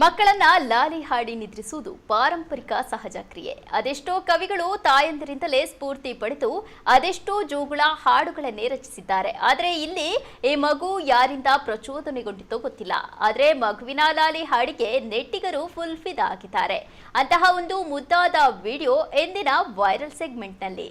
ಮಕ್ಕಳನ್ನ ಲಾಲಿ ಹಾಡಿ ನಿದ್ರಿಸುವುದು ಪಾರಂಪರಿಕ ಸಹಜ ಕ್ರಿಯೆ. ಅದೆಷ್ಟೋ ಕವಿಗಳು ತಾಯಂದಿರಿಂದಲೇ ಸ್ಫೂರ್ತಿ ಪಡೆದು ಅದೆಷ್ಟೋ ಜೋಗುಳ ಹಾಡುಗಳನ್ನೇ ರಚಿಸಿದ್ದಾರೆ. ಆದರೆ ಇಲ್ಲಿ ಈ ಮಗು ಯಾರಿಂದ ಪ್ರಚೋದನೆಗೊಂಡಿತೋ ಗೊತ್ತಿಲ್ಲ. ಆದರೆ ಮಗುವಿನ ಲಾಲಿ ಹಾಡಿಗೆ ನೆಟ್ಟಿಗರು ಫುಲ್ ಫಿದಾ ಆಗಿದ್ದಾರೆ. ಅಂತಹ ಒಂದು ಮುದ್ದಾದ ವಿಡಿಯೋ ಎಂದಿನ ವೈರಲ್ ಸೆಗ್ಮೆಂಟ್ನಲ್ಲಿ.